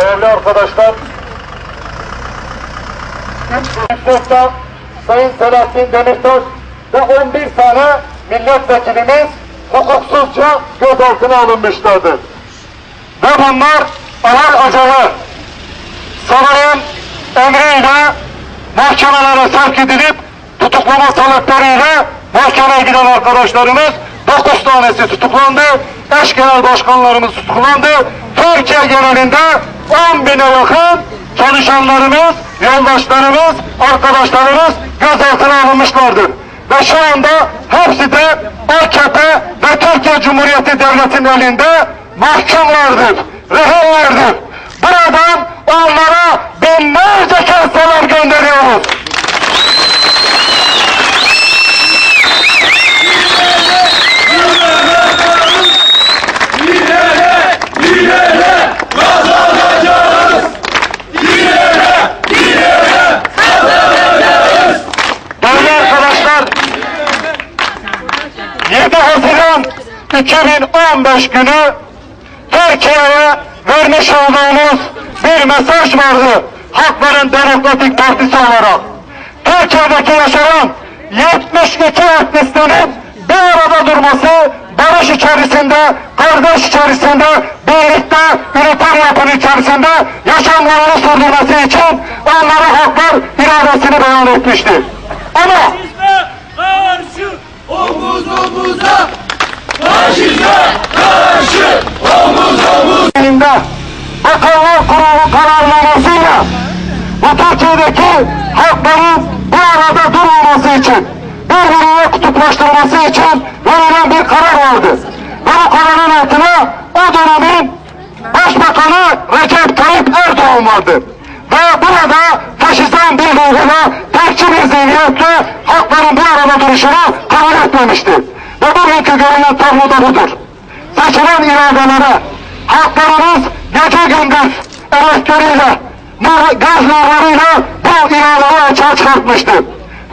Değerli arkadaşlar, Yüksek'te Sayın Selahattin Demirtaş ve 11 tane milletvekilimiz hukuksuzca gözaltına alınmışlardır. Ve bunlar ağır acağı sarayın emriyle mahkemelere sevk edilip tutuklama talepleriyle mahkemeye giden arkadaşlarımız 9 tanesi tutuklandı. Eş genel başkanlarımız tutuklandı. Türkiye genelinde 10 bine yakın çalışanlarımız, yoldaşlarımız, arkadaşlarımız gözaltına alınmışlardır. Ve şu anda hepsi de AKP ve Türkiye Cumhuriyeti Devleti'nin elinde mahkumlardır, rehinlerdir. Buradan onlara binlerce kez selam gönderiyoruz. Değerli 7 Haziran 2015 günü Türkiye'ye vermiş olduğumuz bir mesaj vardı. Halkların Demokratik Partisi olarak. Türkiye'deki yaşanan 72 etnisinin bir arada durması, barış içerisinde, kardeş içerisinde, birlikte, üniter yapının içerisinde yaşamlarını sürdürmesi için onlara halklar iradesini beyan etmişti. Ama omuz omuza Faşizme karşı omuz omuz elinde Bakanlar Kurulu kararnamasıyla bu Türkiye'deki halkların bir arada durmaması için birbirine kutuplaştırması için verilen bir karar vardı. Ve bu kararın altına o dönemin Başbakanı Recep Tayyip Erdoğan vardı. Ve burada faşizan bir ruhuna bir zihniyetle halkların bir arada duruşunu kabul etmemişti. Ve bugünkü görünen tablo da budur. Seçilen iradelere halklarımız gece gündüz elektriğiyle, gaz nurlarıyla bu iradeyi açığa çıkartmıştı.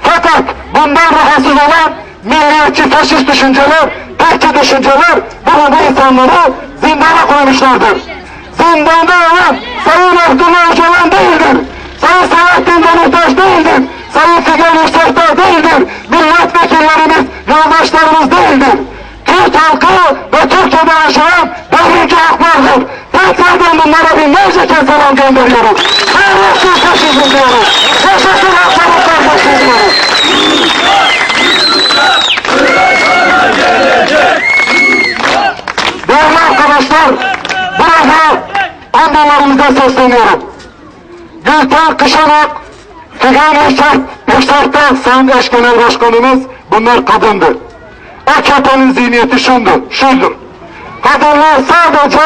Fakat bundan rahatsız olan milliyetçi faşist düşünceler, tekçi düşünceler bugün bu insanları zindana koymuşlardır. Zindanda olan Sayın Abdullah Öcalan değildir. Sayın Selahattin Demirtaş değildir. Sayın Figen Yüksekdağ değildir. Milletvekillerimiz, yoldaşlarımız değildir. Türk halkı ve Türkiye'de yaşayan devrimci halklardır. Tekrardan bunlara binlerce kez selam gönderiyoruz. Hayırlısı faşizm diyoruz. Yaşasın halkların kardeşliği diyoruz. Değerli arkadaşlar, burada annelerimize sesleniyorum. Gülten Kışanak, Yüksek, Yüksek'te Sayın Eş Başkanımız bunlar kadındır. AKP'nin zihniyeti şundur, şudur. Kadınlar sadece,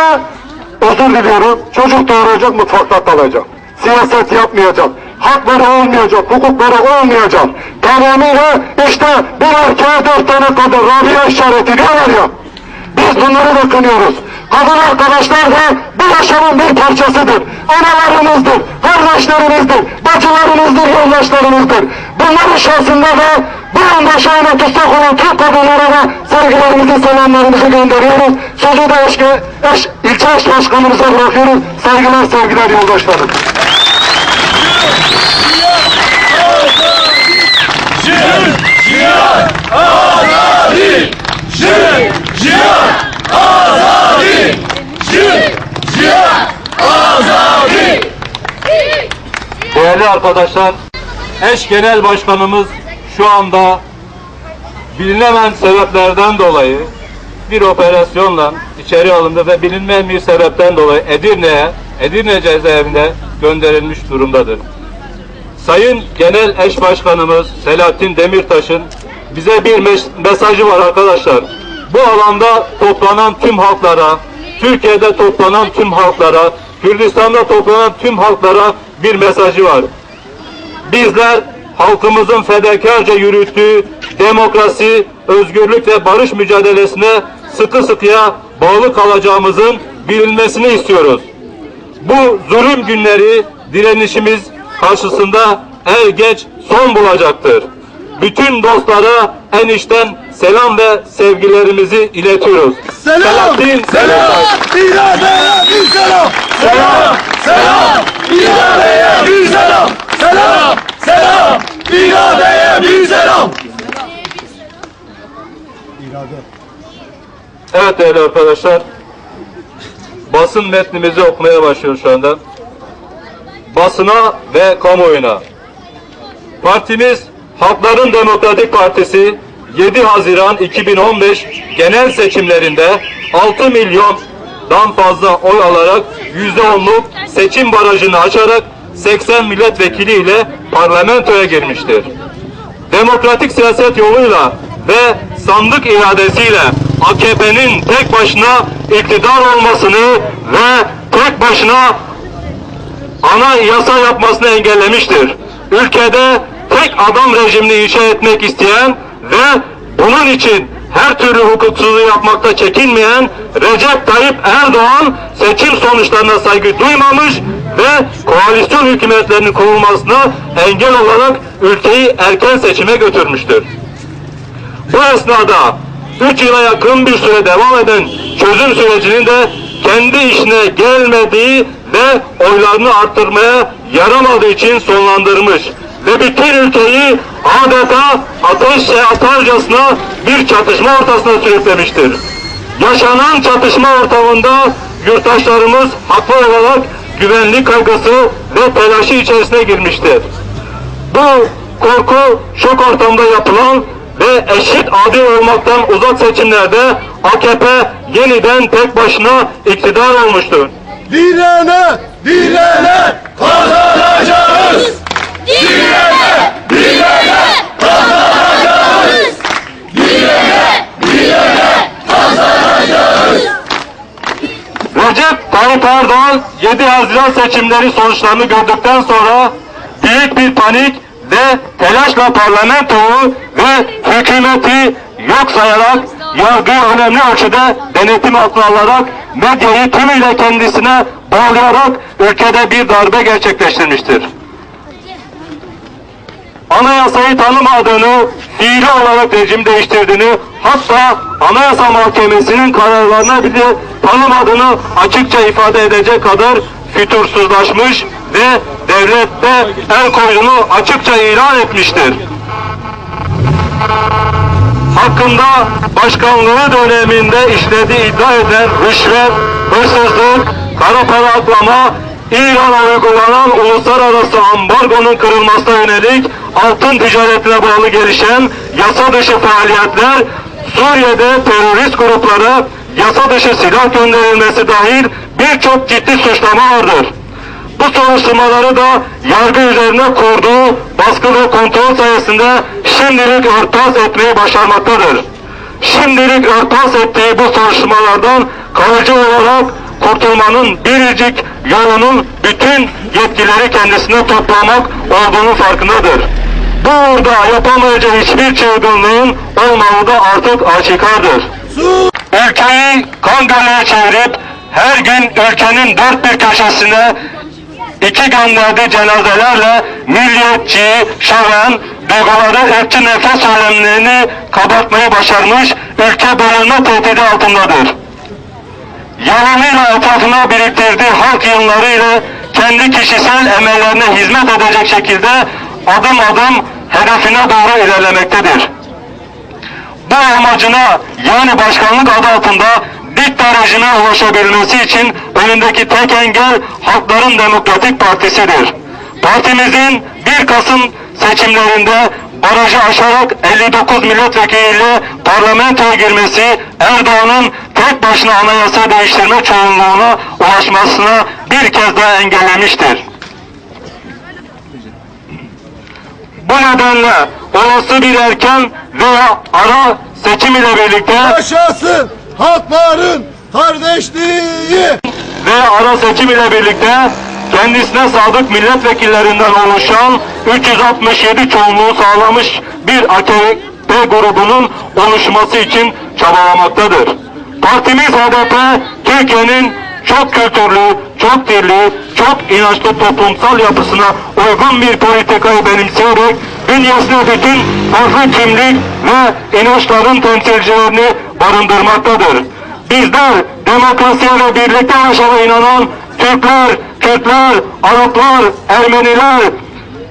özür diliyorum, çocuk doğuracak, mutfakta kalacak. Siyaset yapmayacak, hakları olmayacak, hukukları olmayacak. Tamamıyla işte bir erkeğe dört tane kadın, Rabia işareti diyorlar ya. Biz bunları da kınıyoruz. Kadın arkadaşlar da bu yaşamın bir parçasıdır. Analarımızdır, kardeşlerimizdir, bacılarımızdır, yoldaşlarımızdır. Bunların şahsında da bu anda şahane tutsak olan Türk kadınlara da sevgilerimizi, selamlarımızı gönderiyoruz. Sözü de eş, eş, ilçe eş başkanımıza bırakıyoruz. Saygılar, sevgiler yoldaşlarım. Şehir cihan azadi Şehir Değerli arkadaşlar, eş genel başkanımız şu anda bilinemeyen sebeplerden dolayı bir operasyonla içeri alındı ve bilinmeyen bir sebepten dolayı Edirne'ye, Edirne cezaevine gönderilmiş durumdadır. Sayın Genel Eş Başkanımız Selahattin Demirtaş'ın bize bir mes- mesajı var arkadaşlar. Bu alanda toplanan tüm halklara, Türkiye'de toplanan tüm halklara, Kürdistan'da toplanan tüm halklara bir mesajı var. Bizler halkımızın fedakarca yürüttüğü demokrasi, özgürlük ve barış mücadelesine sıkı sıkıya bağlı kalacağımızın bilinmesini istiyoruz. Bu zulüm günleri direnişimiz karşısında er geç son bulacaktır. Bütün dostlara en içten selam ve sevgilerimizi iletiyoruz. Selam Selahattin Selam bir selam Selam, selam, iradeye bir selam. Selam, selam, iradeye bir selam. Evet değerli arkadaşlar. Basın metnimizi okumaya başlıyor şu anda. Basına ve kamuoyuna. Partimiz Halkların Demokratik Partisi 7 Haziran 2015 genel seçimlerinde 6 milyondan fazla oy alarak %10'luk seçim barajını açarak 80 milletvekili ile parlamentoya girmiştir demokratik siyaset yoluyla ve sandık iradesiyle AKP'nin tek başına iktidar olmasını ve tek başına ana yasa yapmasını engellemiştir. Ülkede tek adam rejimini inşa etmek isteyen ve bunun için her türlü hukuksuzluğu yapmakta çekinmeyen Recep Tayyip Erdoğan seçim sonuçlarına saygı duymamış ve koalisyon hükümetlerinin kurulmasına engel olarak ülkeyi erken seçime götürmüştür. Bu esnada 3 yıla yakın bir süre devam eden çözüm sürecinin de kendi işine gelmediği ve oylarını arttırmaya yaramadığı için sonlandırmış ve bütün ülkeyi adeta ateşle atarcasına bir çatışma ortasına sürüklemiştir. Yaşanan çatışma ortamında yurttaşlarımız haklı olarak güvenlik kaygısı ve telaşı içerisine girmiştir. Bu korku şok ortamda yapılan ve eşit adil olmaktan uzak seçimlerde AKP yeniden tek başına iktidar olmuştur. Direne, direne kazanacağız. Direne, Recep Tayyip Erdoğan 7 Haziran seçimleri sonuçlarını gördükten sonra büyük bir panik ve telaşla parlamentoyu ve hükümeti yok sayarak yargıyı önemli ölçüde denetim altına alarak medyayı tümüyle kendisine bağlayarak ülkede bir darbe gerçekleştirmiştir. Anayasayı tanımadığını, fiili olarak rejim değiştirdiğini, hatta Anayasa Mahkemesi'nin kararlarına bile tanımadığını açıkça ifade edecek kadar fütursuzlaşmış ve devlette el koyduğunu açıkça ilan etmiştir. Hakkında başkanlığı döneminde işlediği iddia eden rüşvet, hırsızlık, kara para aklama, İran'a uygulanan uluslararası ambargonun kırılmasına yönelik altın ticaretine bağlı gelişen yasa dışı faaliyetler, Suriye'de terörist gruplara yasa dışı silah gönderilmesi dahil birçok ciddi suçlama vardır. Bu soruşturmaları da yargı üzerine kurduğu baskı ve kontrol sayesinde şimdilik örtbas etmeyi başarmaktadır. Şimdilik örtbas ettiği bu soruşturmalardan kalıcı olarak kurtulmanın biricik yolunun bütün yetkileri kendisine toplamak olduğunu farkındadır. Bu uğurda yapamayacağı hiçbir çılgınlığın olmadığı da artık aşikardır. Ülkeyi kan gölüne çevirip her gün ülkenin dört bir köşesine iki gönderdiği cenazelerle milliyetçi, şöven, duyguları ırkçı nefret söylemlerini kabartmayı başarmış, ülke bölünme tehdidi altındadır. Yalanıyla etrafına biriktirdiği halk yığınlarıyla kendi kişisel emellerine hizmet edecek şekilde adım adım hedefine doğru ilerlemektedir. Bu amacına yani başkanlık adı altında dikta ulaşabilmesi için önündeki tek engel Halkların Demokratik Partisi'dir. Partimizin 1 Kasım seçimlerinde barajı aşarak 59 milletvekiliyle parlamentoya girmesi Erdoğan'ın tek başına anayasa değiştirme çoğunluğuna ulaşmasına bir kez daha engellemiştir. Bu nedenle olası bir erken veya ara seçim ile birlikte Yaşasın halkların kardeşliği. ve ara seçim ile birlikte kendisine sadık milletvekillerinden oluşan 367 çoğunluğu sağlamış bir AKP grubunun oluşması için çabalamaktadır. Partimiz HDP, Türkiye'nin çok kültürlü, çok dilli, çok inançlı toplumsal yapısına uygun bir politikayı benimseyerek bünyesine bütün farklı kimlik ve inançların temsilcilerini barındırmaktadır. Bizler demokrasiye birlikte yaşama inanan Türkler, Kürtler, Araplar, Ermeniler,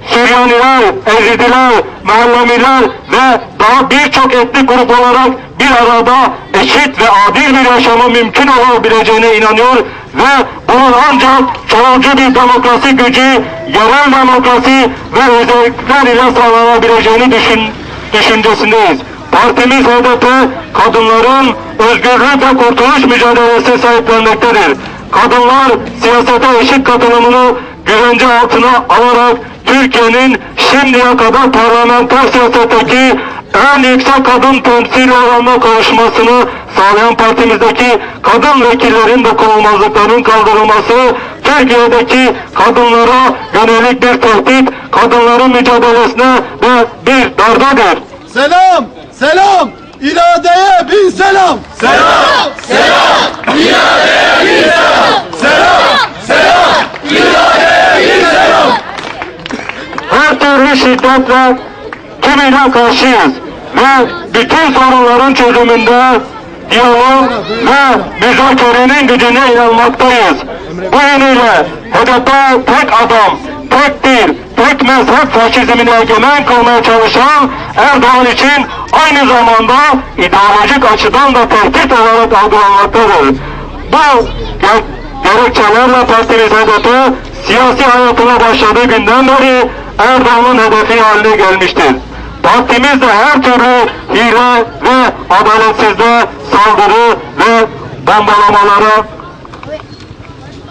Süryaniler, Ezidiler, Mahallemiler ve daha birçok etnik grup olarak bir arada eşit ve adil bir yaşamın mümkün olabileceğine inanıyor ve bunun ancak çoğulcu bir demokrasi gücü, yerel demokrasi ve özellikler ile sağlanabileceğini düşün, düşüncesindeyiz. Partimiz HDP kadınların özgürlük ve kurtuluş mücadelesi sahiplenmektedir. Kadınlar siyasete eşit katılımını güvence altına alarak Türkiye'nin şimdiye kadar parlamenter siyasetteki en yüksek kadın temsil oranına kavuşmasını sağlayan partimizdeki kadın vekillerin dokunulmazlıklarının kaldırılması, Türkiye'deki kadınlara yönelik bir tehdit, kadınların mücadelesine ve bir darbedir. Selam, selam, iradeye bin selam. Selam, selam, iradeye bin selam. Selam, selam, iradeye. Türlü şiddetle tümüyle karşıyız ve bütün sorunların çözümünde diyalog ve müzakerenin gücüne inanmaktayız. Bu yönüyle HDP tek adam, tek dil, tek mezhep faşizmini egemen kılmaya çalışan Erdoğan için aynı zamanda ideolojik açıdan da tehdit olarak algılanmaktadır. Bu ger- gerekçelerle partimiz HDP siyasi hayatına başladığı günden beri Erdoğan'ın hedefi haline gelmiştir. Partimiz de her türlü hile ve adaletsizliğe saldırı ve bombalamalara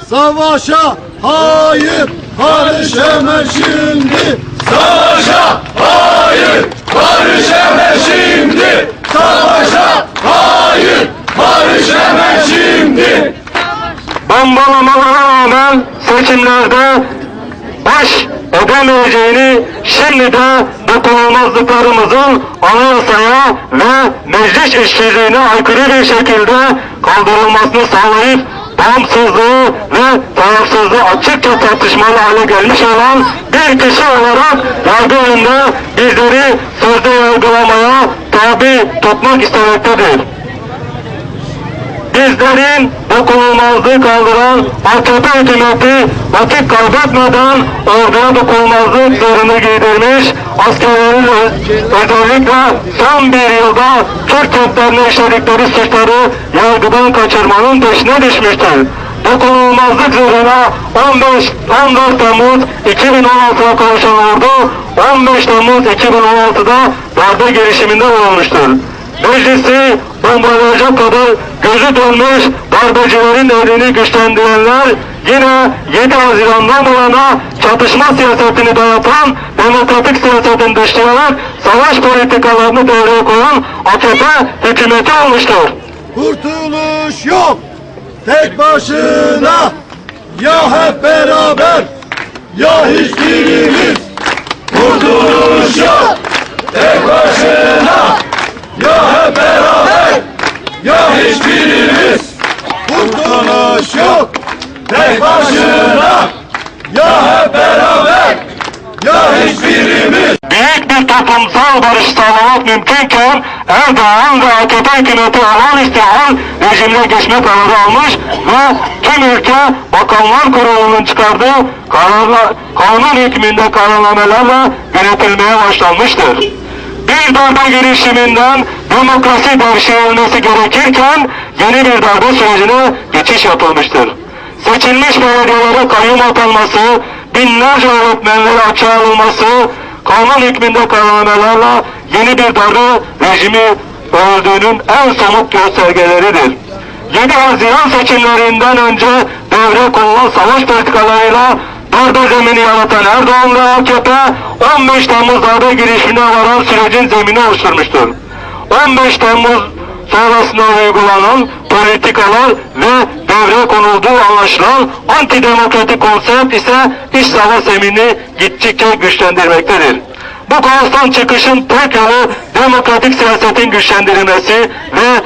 Savaşa hayır, barış hemen şimdi. Savaşa hayır, barış hemen şimdi. Savaşa hayır, barış hemen şimdi. bombalamalara rağmen seçimlerde baş edemeyeceğini şimdi de dokunulmazlıklarımızın anayasaya ve meclis işçiliğine aykırı bir şekilde kaldırılmasını sağlayıp bağımsızlığı ve tarafsızlığı açıkça tartışmalı hale gelmiş olan bir kişi olarak yargı önünde bizleri sözde yargılamaya tabi tutmak istemektedir bizlerin dokunulmazlığı kaldıran AKP hükümeti vakit kaybetmeden orduya dokunulmazlık zırhını giydirmiş, askerlerin özellikle son bir yılda Türk Kürtlerine işledikleri suçları yargıdan kaçırmanın peşine düşmüştür. Dokunulmazlık zırhına 15 14 Temmuz 2016'da kavuşan ordu 15 Temmuz 2016'da darbe girişiminde bulunmuştur meclisi bombalayacak kadar gözü dönmüş darbecilerin elini güçlendirenler yine 7 Haziran'dan bu çatışma siyasetini dayatan demokratik siyasetin dışlayarak savaş politikalarını devreye koyan AKP hükümeti olmuştur. Kurtuluş yok, tek başına. Ya hep beraber, ya hiçbirimiz. Kurtuluş yok, tek başına. Ya hep beraber, ya hiçbirimiz. Kurtuluş yok, tek başına. Ya hep beraber, ya hiçbirimiz. büyük bir toplumsal barış sağlamak mümkünken Erdoğan ve AKP hükümeti alan istihal rejimine geçme kararı almış ve tüm ülke Bakanlar Kurulu'nun çıkardığı kararla, kanun hükmünde kararnamelerle yönetilmeye başlanmıştır. Bir darbe girişiminden demokrasi devşirilmesi gerekirken yeni bir darbe sürecine geçiş yapılmıştır. Seçilmiş belediyelere kayyum atanması, binlerce öğretmenlere açığa alınması, kanun hükmünde kararnamelerle yeni bir darbe rejimi öldüğünün en somut göstergeleridir. 7 Haziran seçimlerinden önce devre konulan savaş politikalarıyla darbe zemini yaratan Erdoğan ve AKP 15 Temmuz darbe girişimine varan sürecin zemini oluşturmuştur. 15 Temmuz sonrasında uygulanan politikalar ve devre konulduğu anlaşılan antidemokratik konsept ise iç savaş zeminini gittikçe güçlendirmektedir. Bu kaostan çıkışın tek yolu demokratik siyasetin güçlendirilmesi ve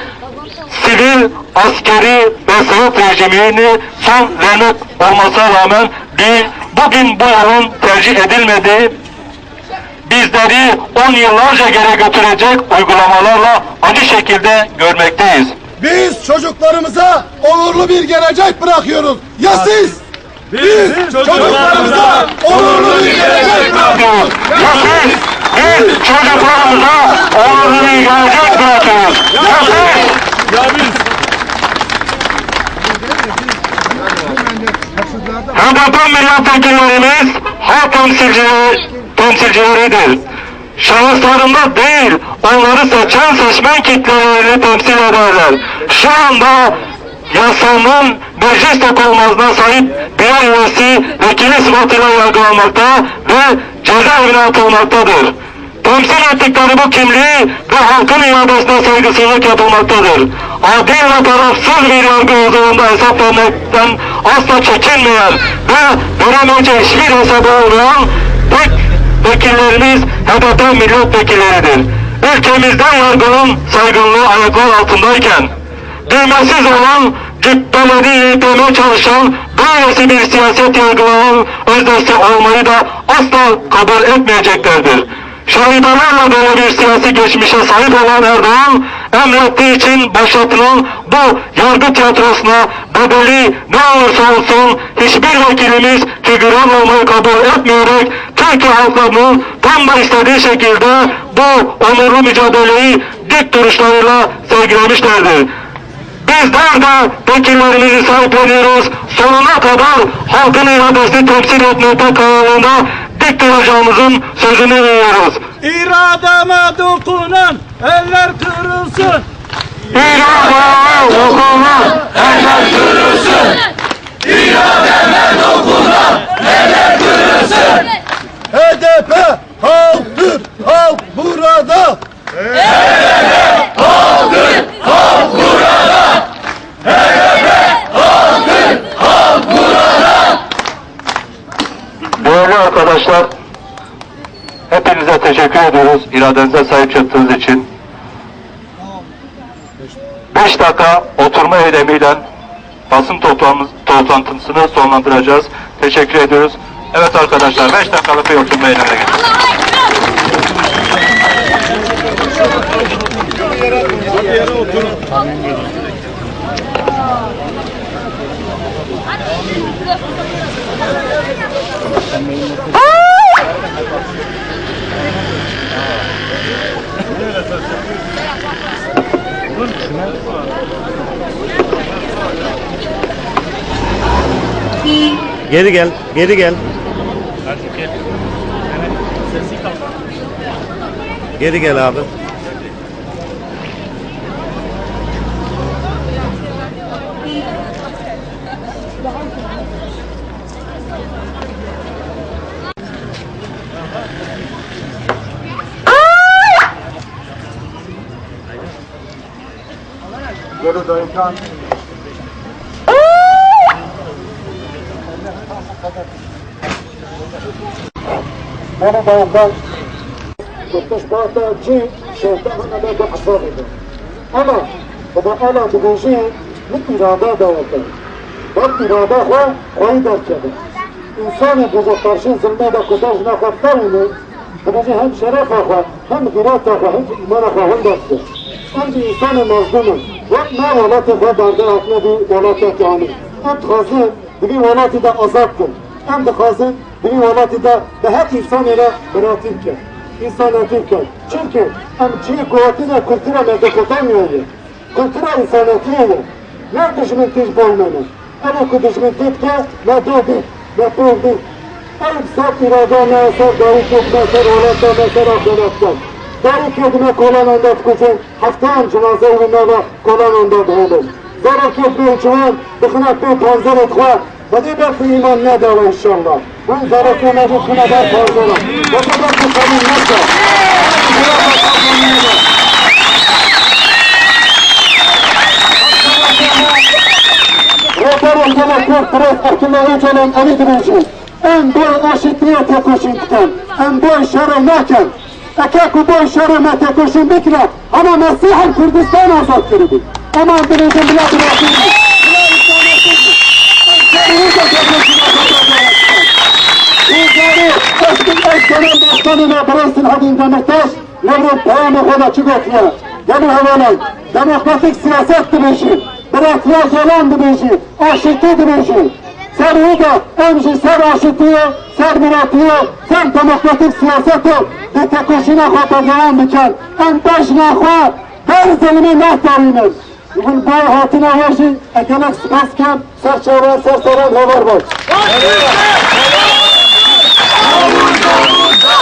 sivil, askeri ve sınıf rejimini son vermek olmasına rağmen bir, bugün bu yolun tercih edilmediği bizleri 10 yıllarca geri götürecek uygulamalarla acı şekilde görmekteyiz. Biz çocuklarımıza onurlu bir gelecek bırakıyoruz. Ya siz? Biz çocuklarımıza onurlu bir gelecek bırakıyoruz. Ya siz, biz çocuklarımıza onurlu bir gelecek bırakıyoruz. Ya siz, Ya biz HDP milletvekillerimiz halk temsilcileri, temsilcileridir. Şahıslarında değil, onları seçen seçmen kitlelerini temsil ederler. Şu anda yasanın meclis dokunulmazlığına sahip birer üyesi vekili sıfatıyla yargılanmakta ve cezaevine atılmaktadır. Temsil ettikleri bu kimliği ve halkın iradesine saygısızlık yapılmaktadır. Adil ve tarafsız bir yargı huzurunda hesap vermekten asla çekinmeyen ve veremeyeceği hiçbir hesabı olmayan tek vekillerimiz HDP milletvekilleridir. Ülkemizde yargının saygınlığı ayaklar altındayken düğmesiz olan cübbelerini yıkmaya çalışan böylesi bir siyaset yargılarının öznesi olmayı da asla kabul etmeyeceklerdir. Şahidalarla böyle bir siyasi geçmişe sahip olan Erdoğan, emrettiği için başlatılan bu yargı tiyatrosuna bedeli ne olursa olsun hiçbir vekilimiz figüran olmayı kabul etmeyerek Türkiye halklarının tam da istediği şekilde bu onurlu mücadeleyi dik duruşlarıyla sergilemişlerdir. Bizler de vekillerimizi sahipleniyoruz. Sonuna kadar halkın iradesini temsil etmekte kararlılığında dik duracağımızın sözünü veriyoruz. irademe dokunan eller kırılsın. İrademe dokunan eller HDP halktır, halk burada. Değerli arkadaşlar, hepinize teşekkür ediyoruz iradenize sahip çıktığınız için. 5 dakika oturma eylemiyle basın toplantısını sonlandıracağız. Teşekkür ediyoruz. Evet arkadaşlar 5 dakikalık bir oturma eylemine geçelim. Geri gel, geri gel. Geri gel abi. رو داریم کن من با اول گفتش باید در جی شهرتن هم ندار به اصلا بده اما خدا الان که بیشی یک ایراده دارد بعد ایراده خواه خواهی در کرده. انسان بزرگترشین زلمه در کتاش نخواد فرمونه خداش هم شرف خواه هم غیرت خواه هم ایمان آخوا هم دسته هم به انسان مظلومه ne velatı ve barda atma bir velatı kâmi. Ent hazır, bir velatı da azattır. Hem de hazır, bir velatı da ve her insan ile bırakırken. İnsan ötürken. Çünkü hem çiğ kuvveti de kültüre medokotamıyor. Kültüre insanetiyle. Ne düşmün tiz bolmanı. Ama ku düşmün titke ne doğdu, ne doğdu. Ayıp sap irada ne eser, davut yok akılatta. Davut yok ne kolan anda tkufun, haftan cenaze uğruna da kolan anda doğulur. Zarak yok bir çuvan, dıkınak bir panzer etwa, Hadi bakın iman ne dava inşallah. Bu zarak yok ne bu kına da panzera. Hadi bakın senin nasıl? Rehber olmalı kurt akıllı üç olan Ali Direnci. En boy aşitliğe tekoşintikten. En boy şerre naken. Me tekoşin bikre. Ama Mesih Kürdistan azat kırdı. Aman Direnci bile bırakıldı. Bizleri eski eş genel başkanına Brezil Hadin Demirtaş, Nevrut Peyami Hoda Çugatya, Demir Havalan, Demokratik Siyaset Direnci, Bırakya Yalan Direnci, Aşıklı Direnci, Sen da önce sen muratıyor, sen demokratik siyaseti bir tek hoşuna kapatacağın biçer. En başına koy, ben zelime nehtarıyım. Bugün bu hatına her şey ekonomik spasken, serçever, serseran haber var. Omuz omuza